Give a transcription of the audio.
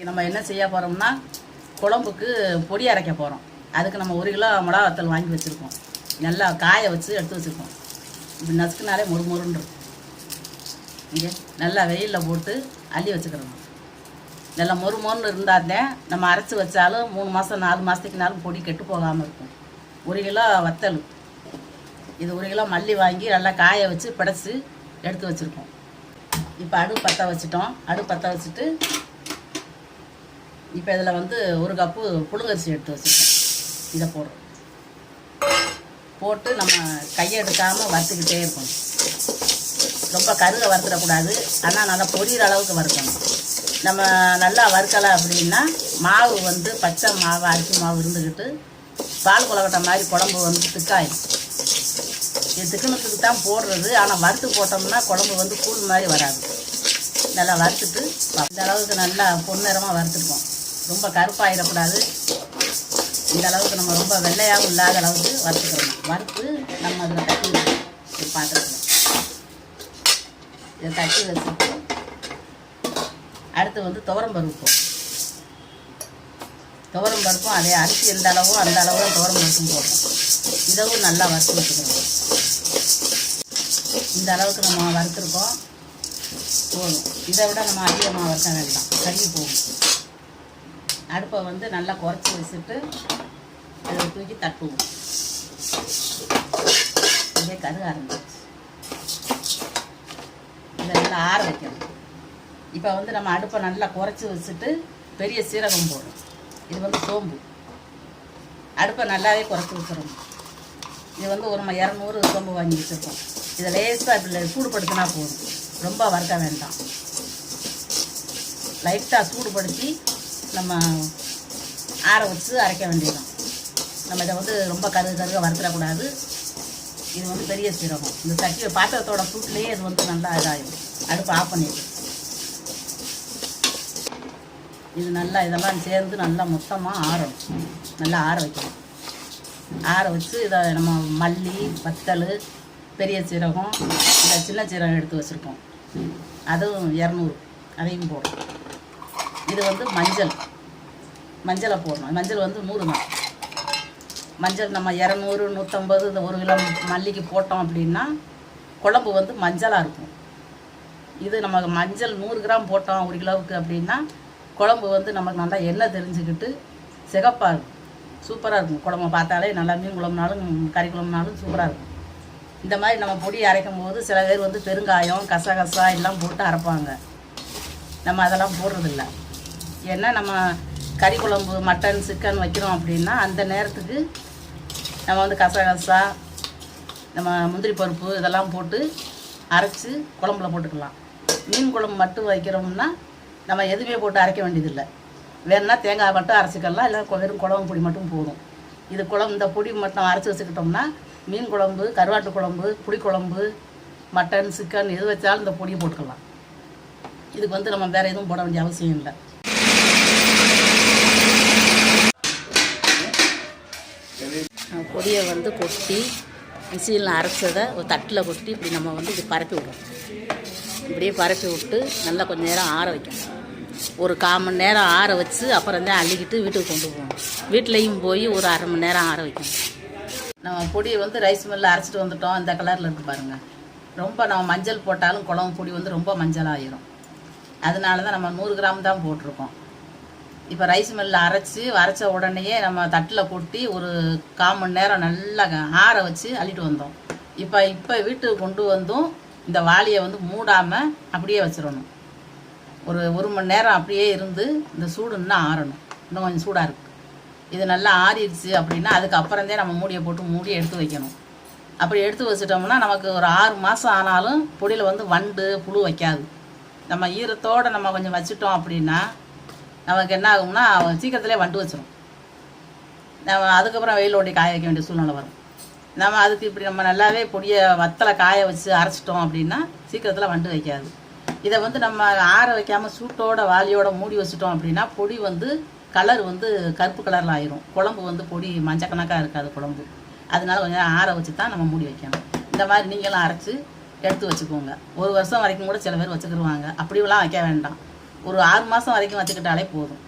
இன்றைக்கி நம்ம என்ன செய்ய போகிறோம்னா குழம்புக்கு பொடி அரைக்க போகிறோம் அதுக்கு நம்ம ஒரு கிலோ மிளகா வத்தல் வாங்கி வச்சுருக்கோம். நல்லா காய வச்சு எடுத்து வச்சுருக்கோம். இப்படி நசுக்குனாலே மொறு மொறுன்னு இருக்கும். இங்கே நல்லா வெயிலில் போட்டு அள்ளி வச்சுக்கிறோம். நல்லா மொறு மொறுன்னு இருந்தாதே நம்ம அரைச்சி வச்சாலும் மூணு மாதம் நாலு மாதத்துக்குனாலும் பொடி கெட்டு போகாமல் இருக்கும். ஒரு கிலோ வத்தல் இது ஒரு கிலோ மல்லி வாங்கி நல்லா காய வச்சு பிடைச்சி எடுத்து வச்சுருக்கோம். இப்போ அடுப்பு பற்ற வச்சுட்டோம். அடுப்பு பற்ற வச்சுட்டு இப்போ இதில் வந்து ஒரு கப்பு புழுங்கரிசி எடுத்து வச்சுருக்கேன். இதை போடுறோம். போட்டு நம்ம கையை எடுக்காமல் வறுத்துக்கிட்டே இருக்கணும். ரொம்ப கருக வறுத்துடக்கூடாது. ஆனால் நல்லா பொரியிற அளவுக்கு வறுக்கணும். நம்ம நல்லா வறுக்கலை அப்படின்னா மாவு வந்து பச்சை மாவு அரிசி மாவு இருந்துக்கிட்டு பால் குழக்கட்டை மாதிரி குழம்பு வந்து திக்காயிடும் இது திக்கணத்துக்கு தான் போடுறது. ஆனால் வறுத்து போட்டோம்னா குழம்பு வந்து கூழ் மாதிரி வராது. நல்லா வறுத்துட்டு இந்த அளவுக்கு நல்லா பொன்னிறமாக வறுத்துருக்கோம் ரொம்ப கருப்பாயிடக்கூடாது. இந்த அளவுக்கு நம்ம ரொம்ப வெள்ளையாகவும் இல்லாத அளவுக்கு வறுத்துக்கிறோம். வறுத்து நம்ம அதில் தட்டி வச்சு ஒரு பாத்திரத்தில். இதை தட்டி வச்சுட்டு அடுத்து வந்து துவரம் பருப்போம் துவரம் பருப்பும் அதே அரிசி எந்த அளவோ அந்த அளவு தான் துவரம் பருப்பும் போடுறோம் இதவும் நல்லா வறுத்து வச்சுக்கிறோம் இந்த அளவுக்கு நம்ம வறுத்துருக்கோம். போதும். இதை விட நம்ம அதிகமாக வறுக்க வேண்டாம். கறி போகும். அடுப்பை வந்து நல்லா குறைச்சி வச்சுட்டு அதை தூக்கி தட்டுவோம். இதே கருக ஆரம்பிச்சு இதை நல்லா ஆற வைக்கணும். இப்போ வந்து நம்ம அடுப்பை நல்லா குறைச்சி வச்சுட்டு பெரிய சீரகம் போடும் இது வந்து சோம்பு. அடுப்பை நல்லாவே குறைச்சி வச்சிடணும். இது வந்து ஒரு நம்ம இரநூறு சோம்பு வாங்கி வச்சுருக்கோம். இதை லேசாக இப்படி சூடுபடுத்தினா போதும். ரொம்ப வறுக்க வேண்டாம். லைட்டாக சூடுபடுத்தி நம்ம ஆற வச்சு அரைக்க வேண்டியதுதான். நம்ம இதை வந்து ரொம்ப கருகு கருக வறுத்துடக்கூடாது. இது வந்து பெரிய சீரகம். இந்த சட்டி பாத்திரத்தோட சூட்லேயே இது வந்து நல்லா இதாகும் அடுப்பு ஆஃப் பண்ணிடு. இது நல்லா இதெல்லாம் சேர்ந்து நல்லா மொத்தமாக ஆறணும். நல்லா ஆற வைக்கணும். ஆற வச்சு இதை நம்ம மல்லி வத்தல் பெரிய சீரகம் இந்த சின்ன சீரகம் எடுத்து வச்சுருக்கோம் அதுவும் இரநூறு. அதையும் போடுறோம் இது வந்து மஞ்சள். மஞ்சளை போடணும். மஞ்சள் வந்து நூறு தான் மஞ்சள் நம்ம இரநூறு நூற்றம்பது இந்த ஒரு கிலோ மல்லிக்கு போட்டோம் அப்படின்னா குழம்பு வந்து மஞ்சளாக இருக்கும். இது நம்ம மஞ்சள் நூறு கிராம் போட்டோம் ஒரு கிலோவுக்கு அப்படின்னா குழம்பு வந்து நமக்கு நல்லா எண்ணெய் தெரிஞ்சுக்கிட்டு சிகப்பாக இருக்கும். சூப்பராக இருக்கும். குழம்பு பார்த்தாலே நல்லா மீன் குழம்புனாலும் கறி குழம்புனாலும் சூப்பராக இருக்கும். இந்த மாதிரி நம்ம பொடி அரைக்கும் போது சில பேர் வந்து பெருங்காயம் கசகசா எல்லாம் போட்டு அரைப்பாங்க. நம்ம அதெல்லாம் போடுறதில்ல. ஏன்னா நம்ம கறி குழம்பு மட்டன் சிக்கன் வைக்கிறோம் அப்படின்னா அந்த நேரத்துக்கு நம்ம வந்து கசகசா நம்ம முந்திரி பருப்பு இதெல்லாம் போட்டு அரைச்சி குழம்புல போட்டுக்கலாம். மீன் குழம்பு மட்டும் வைக்கிறோம்னா நம்ம எதுவுமே போட்டு அரைக்க வேண்டியதில்லை. வேணும்னா தேங்காய் மட்டும் அரைச்சிக்கலாம் இல்லை வெறும் குழம்பு பொடி மட்டும் போதும். இது குழம்பு இந்த பொடி மட்டும் அரைச்சி வச்சுக்கிட்டோம்னா மீன் குழம்பு கருவாட்டு குழம்பு புளிக்குழம்பு மட்டன் சிக்கன் எது வச்சாலும் இந்த பொடியை போட்டுக்கலாம். இதுக்கு வந்து நம்ம வேறு எதுவும் போட வேண்டிய அவசியம் இல்லை. பொடியை வந்து கொட்டி மிக்சியில் அரைச்சதை ஒரு தட்டில் கொட்டி இப்படி நம்ம வந்து இப்படி பரப்பி விடுவோம். இப்படியே பரப்பி விட்டு நல்லா கொஞ்ச நேரம் ஆற வைக்கணும். ஒரு கால் மணி நேரம் ஆற வச்சு அப்புறம் தான் அள்ளிக்கிட்டு வீட்டுக்கு கொண்டு போகணும் வீட்லேயும் போய் ஒரு அரை மணி நேரம் ஆற வைக்கணும். நம்ம பொடியை வந்து ரைஸ் மில்லில் அரைச்சிட்டு வந்துட்டோம். இந்த கலரில் இருக்கு பாருங்கள் ரொம்ப நம்ம மஞ்சள் போட்டாலும் குழம்பு பொடி வந்து ரொம்ப மஞ்சள் ஆயிரும் அதனால தான் நம்ம நூறு கிராம் தான் போட்டிருக்கோம். இப்போ ரைஸ் மில்லில் அரைச்சி அரைச்ச உடனேயே நம்ம தட்டில் கொட்டி ஒரு கால் மணி நேரம் நல்லா ஆற வச்சு அள்ளிட்டு வந்தோம். இப்போ இப்போ வீட்டுக்கு கொண்டு வந்தும் இந்த வாளியை வந்து மூடாமல் அப்படியே வச்சிடணும். ஒரு ஒரு மணி நேரம் அப்படியே இருந்து இந்த சூடு இன்னும் ஆறணும். இன்னும் கொஞ்சம் சூடாக இருக்குது இது நல்லா ஆறிடுச்சு அப்படின்னா அதுக்கப்புறந்தே நம்ம மூடியை போட்டு மூடி எடுத்து வைக்கணும். அப்படி எடுத்து வச்சிட்டோம்னா நமக்கு ஒரு ஆறு மாதம் ஆனாலும் பொடியில் வந்து வண்டு புழு வைக்காது. நம்ம ஈரத்தோடு நம்ம கொஞ்சம் வச்சுட்டோம் அப்படின்னா நமக்கு என்ன ஆகும்னா சீக்கிரத்திலே வண்டு வச்சிரும். நம்ம அதுக்கப்புறம் வெயில் ஓட்டி காய வைக்க வேண்டிய சூழ்நிலை வரும். நம்ம அதுக்கு இப்படி நம்ம நல்லாவே பொடியை வத்தலை காய வச்சு அரைச்சிட்டோம் அப்படின்னா சீக்கிரத்தில் வண்டு வைக்காது. இதை வந்து நம்ம ஆற வைக்காமல் சூட்டோட வாலியோட மூடி வச்சிட்டோம் அப்படின்னா பொடி வந்து கலர் வந்து கருப்பு கலரில் ஆயிரும். குழம்பு வந்து பொடி மஞ்சள் கணக்காக இருக்காது குழம்பு. அதனால கொஞ்சம் நேரம் ஆற வச்சு தான் நம்ம மூடி வைக்கணும். இந்த மாதிரி நீங்களும் அரைச்சி எடுத்து வச்சுக்கோங்க. ஒரு வருஷம் வரைக்கும் கூட சில பேர் வச்சுக்கிடுவாங்க அப்படிலாம் வைக்க வேண்டாம். ஒரு ஆறு மாதம் வரைக்கும் வச்சுக்கிட்டாலே போதும்.